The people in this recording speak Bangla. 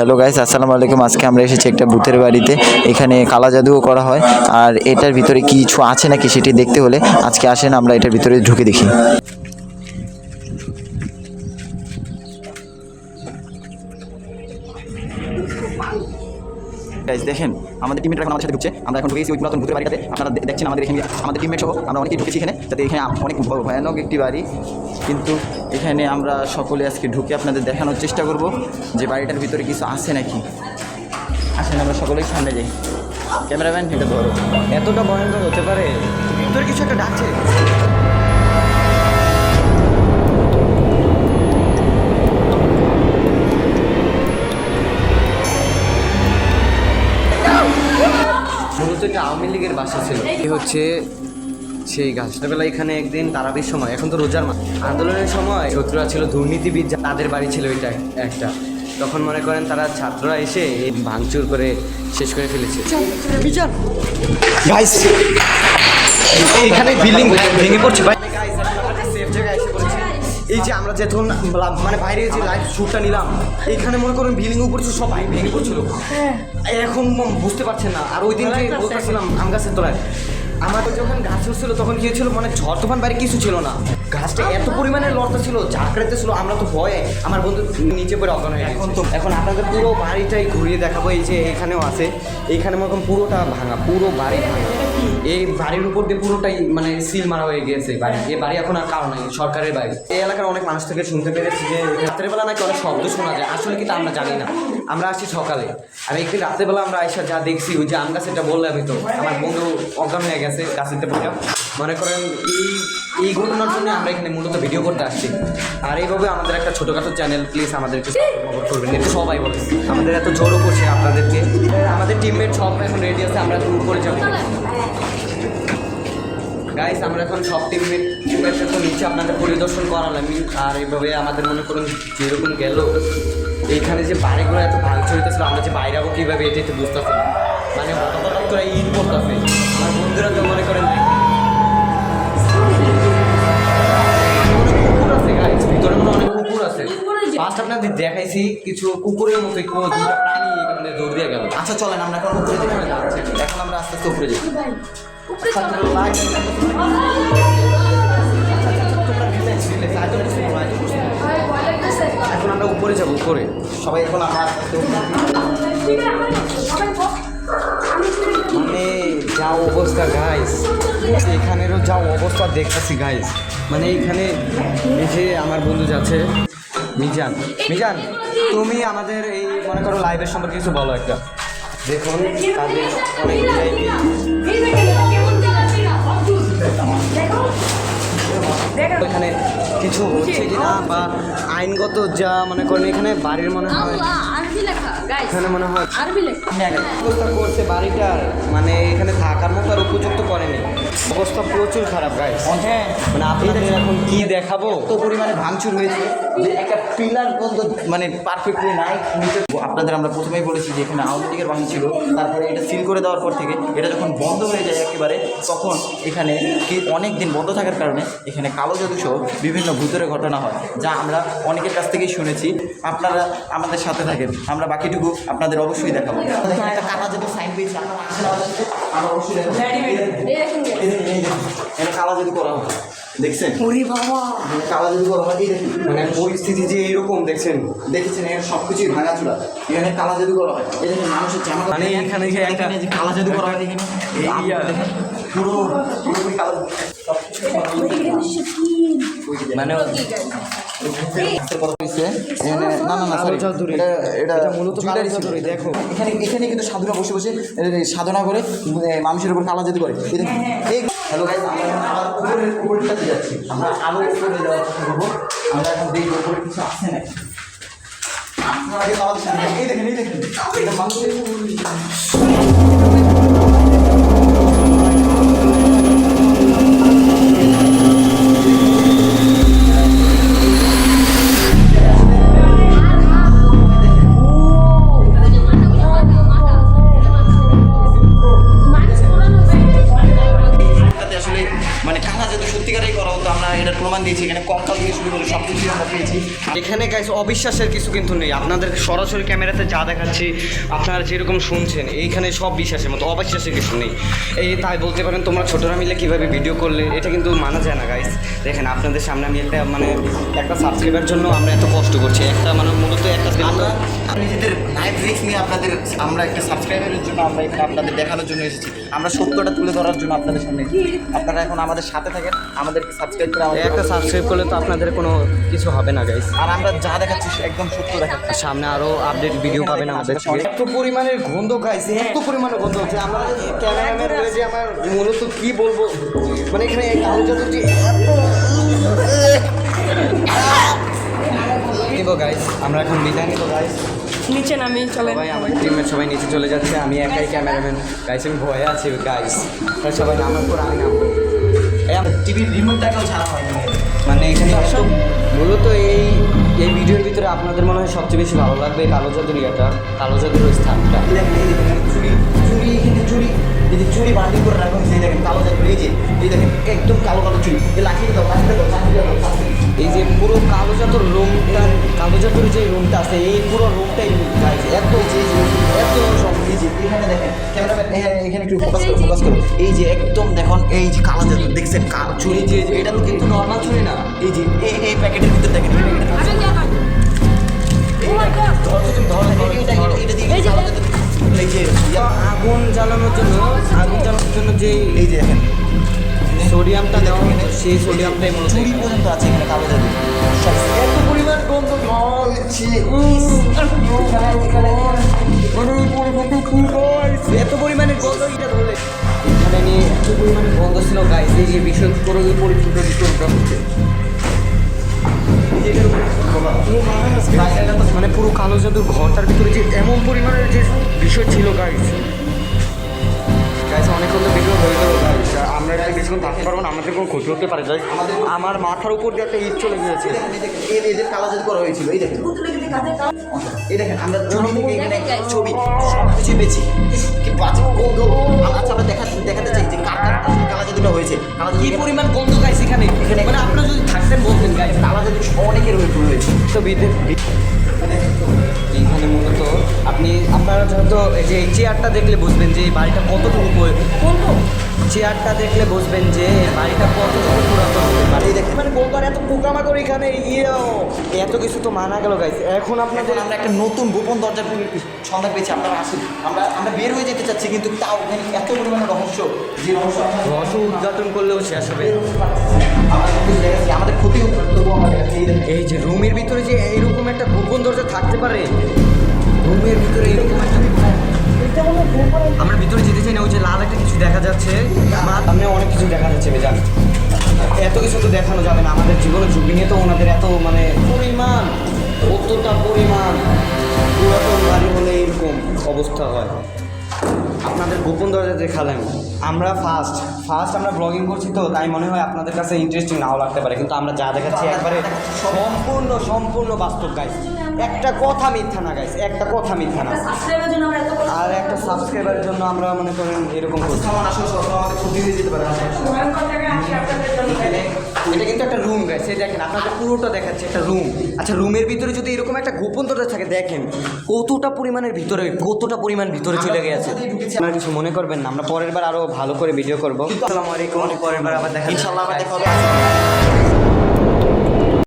হ্যালো গাইস আসসালামু আলাইকুম। আজকে আমরা এসেছি একটা বুথের বাড়িতে। এখানে কালা জাদুও করা হয়। আর এটার ভিতরে কিছু আছে নাকি সেটি দেখতে হলে আজকে আসেন, আমরা এটার ভিতরে ঢুকে দেখি। গাইস দেখেন, আমাদের টিমমেট এখন আমাদের সাথে ঢুকছে। আমরা এখন ঢুকেছি ওই পুরাতন ভূতের বাড়িটাতে। আপনারা দেখছেন আমাদের এখানে আমাদের টিমমেট সহ আমরা অনেকেই ঢুকেছি এখানে। যাতে এখানে অনেক ভয়ানক একটি বাড়ি। কিন্তু এখানে আমরা সকলে আজকে ঢুকে আপনাদের দেখানোর চেষ্টা করব যে বাড়িটার ভিতরে কিছু আছে নাকি। আসেন, আমরা সকলেই সামনে যাই। ক্যামেরাম্যান, এটা ধরো। এতটা ভয়ঙ্কর হতে পারে? ভিতরে কিছু একটা ডাকছে। মূলত এটা আওয়ামী লীগের বাসা ছিল। এ হচ্ছে সেই গাছ। ছোটবেলা এখানে একদিন তারাবির সময় এখন তো রোজার মাস আন্দোলনের সময় শত্রুরা ছিল দুর্নীতিবিদ যা- তাদের বাড়ি ছিল এটা একটা। তখন মনে করেন তারা ছাত্ররা এসে এই ভাঙচুর করে শেষ করে ফেলেছে। বিচার এখানে বিল্ডিং ভেঙে পড়ছে। ভাই এই যে আমরা যখন মানে বাইরে যে লাইভ শ্যুটটা নিলাম এইখানে মনে করুন বিল্ডিং উপর সব ভেঙে পড়ছিল। এখন বুঝতে পারছেন না। আর ওই দিন যে বলতেছিলাম আম গাছের তলায় আমাদের যখন গাছ উঠছিল তখন কি হয়েছিল মানে ঝড় তুফান বাইরে কিছু ছিল না। গাছটা এত পরিমাণে লড়তে ছিল ঝাঁকড়াতে ছিল আমরা তো ভয়ে আমার বন্ধু নিচে পড়ে অজ্ঞান হয়ে এখন তো এখন আপনাদের পুরো বাড়িটাই ঘুরিয়ে দেখাবো এই যে এখানেও আছে। এইখানে মনে করুন পুরোটা ভাঙা পুরো বাড়ি ভাঙা। এই বাড়ির উপর দিয়ে পুরোটাই মানে সিল মারা হয়ে গিয়েছে বাড়ি। এই বাড়ি এখন আর কারও নাই, সরকারের বাড়ি। এই এলাকার অনেক মানুষ থেকে শুনতে পেরেছি যে রাত্রেবেলা নাকি অনেক শব্দ শোনা যায়। আসলে কিন্তু আমরা জানি না। আমরা আসছি সকালে। আর একদিন রাত্রেবেলা আমরা আইসা যা দেখছি, ওই যে আম গাছ এটা বললে আমি তো, আমার বন্ধু অজ্ঞান হয়ে গেছে গাছেতে পড়ে মনে করেন, এই এই ঘটনার জন্য আমরা এখানে মূলত ভিডিও করতে আসছি। আর এইভাবে আমাদের একটা ছোটোখাটো চ্যানেল প্লিজ আমাদেরকে করবেন। এটা সবাই বলে। আমাদের এত জোরও করছে আপনাদেরকে। আমাদের টিমমেট সব এখন রেডি আছে, আমরা একটু উপরে যাব। গাইস আমরা এখন সব টিমমেট টিমমেট তো নিচে আপনাদের পরিদর্শন করালাম। আর এইভাবে আমাদের মনে করুন, যেরকম গেল, এইখানে যে বাড়িগুলো এত ভাঙচুর হইতেছিল, আমরা যে বাইরে কীভাবে এটা একটু বুঝতেছি না। মানে হঠাৎ হঠাৎ করে ঈদ পড়তেছে। আমার বন্ধুরা তো মনে করেন ভিতরে মনে অনেক কুকুর আছে ফার্স্ট আপনাদের দেখাইছি কিছু কুকুরের মতো একটু দুটো প্রাণী এখানে দৌড় দিয়ে গেল আচ্ছা চলেন আমরা এখন উপরে যাই এখন আমরা আস্তে আস্তে উপরে যাই এখন আমরা উপরে যাব উপরে সবাই এখন আমরা আস্তে আস্তে মানে অবস্থা গাইস এখানেরও যা অবস্থা দেখতেছি গাইস মানে এখানে এই যে আমার বন্ধু যাচ্ছে, মিজান। মিজান, তুমি আমাদের এই, মনে করো লাইভের সম্পর্কে কিছু বলো একটা। দেখুন এখানে কিছু হচ্ছে কিনা বা আইনগত যা মনে করেন, এখানে বাড়ির মনে হয়। এখানে মনে হয় আরবি লেখা। করছে বাড়িটার। মানে এখানে থাকার মতো আর উপযুক্ত করেনি অবস্থা প্রচুর খারাপ গাইস হ্যাঁ মানে আপনাদের এখন কি দেখাবো? এত পরিমাণে ভাঙচুর হয়েছে যে একটা পিলার পর্যন্ত মানে পারফেক্টলি নাই নিচে আপনাদের আমরা প্রথমেই বলেছি যে এখানে আওয়ামী লীগের বাহিনী ছিল তারপরে এটা সিল করে দেওয়ার পর থেকে এটা যখন বন্ধ হয়ে যায় একেবারে তখন এখানে কি অনেক দিন বন্ধ থাকার কারণে এখানে কালো জাদু সহ বিভিন্ন ভূতের ঘটনা হয় যা আমরা অনেকের কাছ থেকেই শুনেছি। আপনারা আমাদের সাথে থাকেন আমরা বাকিটুকু আপনাদের অবশ্যই দেখাবো। দেখেন একটা কাটা জাদু সাইন পেয়েছি আপনারা আসেন আমরা অবশ্যই। এটা কালা জাদু করা হয় দেখছেন? কালা জাদু করা হয় এই দেখেন মানে পরিস্থিতি যে এইরকম দেখছেন? দেখেছেন এখানে সব কিছুই ভাঙাচুরা এখানে কালা জাদু করা হয় এই দেখেন মানুষের জামা মানে এখানে যে একটা- এখানে যে কালা জাদু করা হয় পুরো পুরোপুরি কালা। মানে না না না sorry, এটা মূলত জুয়েলারি দেখো। এখানে এখানে কিন্তু সাধুরা বসে বসে সাধনা করে মানুষের উপর কালা করে। এই হ্যালো গাইস আমরা এখন আবার উপরের উপরটাতে যাচ্ছি। আমরা আরও উপরে যাওয়ার চেষ্টা করব। আমরা এখন দেখব উপরে কিছু আছে নাকি। আপনারা আগে আমাদের সাথে এই দেখেন এই দেখেন। এটা মানুষের গাইস অবিশ্বাসের কিছু কিন্তু নেই। আপনাদের সরাসরি ক্যামেরাতে যা দেখাচ্ছি, আপনারা যেরকম শুনছেন, এইখানে সব বিশ্বাসের মতো, অবিশ্বাসের কিছু নেই। এই তাই বলতে পারেন, তোমরা ছোটরা মিলে কীভাবে ভিডিও করলে, এটা কিন্তু মানা যায় না গাইস দেখেন, আপনাদের সামনে আমি একটা মানে একটা সাবস্ক্রাইবার জন্য আমরা এত কষ্ট করছি। একটা মানে মূলত একটা নিজেদের লাইফ রিস্ক নিয়ে আপনাদের আমরা একটা সাবস্ক্রাইবারের জন্য আমরা এখানে আপনাদের দেখানোর জন্য এসেছি আমরা সত্যটা তুলে ধরার জন্য আপনাদের সামনে আপনারা এখন আমাদের সাথে থাকেন আমাদেরকে সাবস্ক্রাইব করে আমাদের একটা সাবস্ক্রাইব করলে তো আপনাদের কোনো কিছু হবে না গাইস আর আমরা যা দেখাচ্ছি একদম সত্য দেখাচ্ছি সামনে আরও আপডেট ভিডিও পাবেন আমাদের থেকে এত পরিমাণের গন্ধ গাইছে এত পরিমাণের গন্ধ হচ্ছে আমরা ক্যামেরাম্যান হয়ে যে আমার মূলত কি বলব মানে এখানে জাদুর যে এত নিব গাইস আমরা এখন বিদায় নিব গাইস নিচে নামি চলে সবাই আমার টিমের সবাই নিচে চলে যাচ্ছে আমি একাই ক্যামেরাম্যান গাইস আমি ভয়ে আছি গাইস সবাই নামার পর আমি নামবো টিভির রিমোটটাকেও ছাড়া হয়নি মানে এখানে এত মূলত এই এই ভিডিওর ভিতরে আপনাদের মনে হয় সবচেয়ে বেশি ভালো লাগবে এই কালো জাদুর ইয়েটা কালো জাদুর ওই স্থানটা। চুরি চুরি এখানে চুরি। এই যে চুরি বান্ডিল করে রাখুন এই দেখেন কালো জাদু এই যে এই দেখেন একদম কালো কালো চুরি। এই লাঠিটা দাও লাঠিটা দাও লাঠিটা দাও এই যে পুরো কালো জাদুর রুমটা কালো যে রুমটা আছে এই পুরো রুমটাই গাইছে এত যে এত সব এই যে এখানে দেখেন ক্যামেরাম্যান এখানে একটু ফোকাস করো ফোকাস করো। এই যে একদম দেখুন এই যে কালো জাদু দেখছেন কালো চুরি যে এটা তো কিন্তু নর্মাল চুরি না। এই যে এই এই প্যাকেটের ভিতর দেখেন এই যে আগুন জ্বালানোর জন্য আগুন জ্বালানোর জন্য যে এই যে দেখেন সোডিয়ামটা দেওয়া সেই সোডিয়ামটাই মূলত চুরি পর্যন্ত আছে এখানে কালো জাদু। এত পরিমাণ গন্ধ এত পরিমাণে গন্ধ নিয়ে এত পরিমাণে গন্ধ ছিল যে হচ্ছে মানে পুরো কালো জাদুর ঘরটার ভিতরে যে এমন পরিমাণের যে বিষয় ছিল গাইস গাইস অনেকক্ষণ তো হয়ে আমরা এটা বেশিক্ষণ থাকতে পারব না আমাদের কোনো ক্ষতি হতে পারে। আমাদের আমার মাথার উপর দিয়ে একটা ঈদ চলে গিয়েছে। এই এদের কালো জাদু করা হয়েছিল এই দেখেন। এই দেখেন আমরা ছবি থেকে এখানে ছবি সব কিছু পেয়েছি কি বাজে গন্ধ। আচ্ছা আমরা দেখা দেখাতে চাই যে কার কার আসলে হয়েছে। কি পরিমাণ গন্ধ গাইস এখানে? এখানে- মানে আপনারা যদি থাকতেন বলতেন গাইস কালো জাদু অনেকের হয়েছে। তো বিদে- এইখানে মূলত আপনি, আপনারা হয়তো এই যে এই চেয়ারটা দেখলে বুঝবেন যে এই বাড়িটা কতটুকু চেয়ারটা দেখলে বুঝবেন যে বাড়িটা কতটুকু পুরাতন। পারে এই মানে বলবার এত পোকামাকড় এখানে ইয়ে এত কিছু তো মানা গেল গাইছে এখন আপনাদের আমরা একটা নতুন গোপন দরজার সন্ধান পেয়েছি, আপনারা আসুন। আমরা আমরা বের হয়ে যেতে চাচ্ছি, কিন্তু তাও এত পরিমাণে রহস্য উদ্ঘাটন করলেও শেষ হবে। আমাদের ক্ষতি এই যে রুমের ভিতরে যে এইরকম একটা গোপন দরজা থাকতে পারে রুমের ভিতরে এরকম একটা আমরা ভিতরে যেতে চাই না ওই যে লাল একটা কিছু দেখা যাচ্ছে। আমার সামনে অনেক কিছু দেখা যাচ্ছে বেজান এত কিছু তো দেখানো যাবে না আমাদের জীবনে ঝুঁকি নিয়ে তো ওনাদের এত মানে পরিমাণ কতটা পরিমাণ পুরাতন বাড়ি হলে এরকম অবস্থা হয়। আপনাদের গোপন দরজা দেখালেন। আমরা ফার্স্ট ফার্স্ট আমরা ব্লগিং করছি তো তাই মনে হয় আপনাদের কাছে ইন্টারেস্টিং নাও লাগতে পারে। কিন্তু আমরা যা দেখাচ্ছি একবারে সম্পূর্ণ সম্পূর্ণ বাস্তব গাইস একটা কথা মিথ্যা না গাইস একটা কথা মিথ্যা না। আর একটা সাবস্ক্রাইবারের জন্য আমরা মনে করেন এরকম করছি। আসলে আমাদের ক্ষতি হয়ে যেতে পারে এটা কিন্তু একটা রুম গাইস এই দেখেন আপনাদের পুরোটা দেখাচ্ছে একটা রুম আচ্ছা রুমের ভিতরে যদি এরকম একটা গোপন দরজা থাকে দেখেন কতটা পরিমাণের ভিতরে কতটা পরিমাণ ভিতরে চলে গেছে। আপনারা কিছু মনে করবেন না আমরা পরের বার আরও ভালো করে ভিডিও করব। আসসালামু আলাইকুম পরের বার আবার দেখা ইনশাল্লাহ আবার দেখা হবে।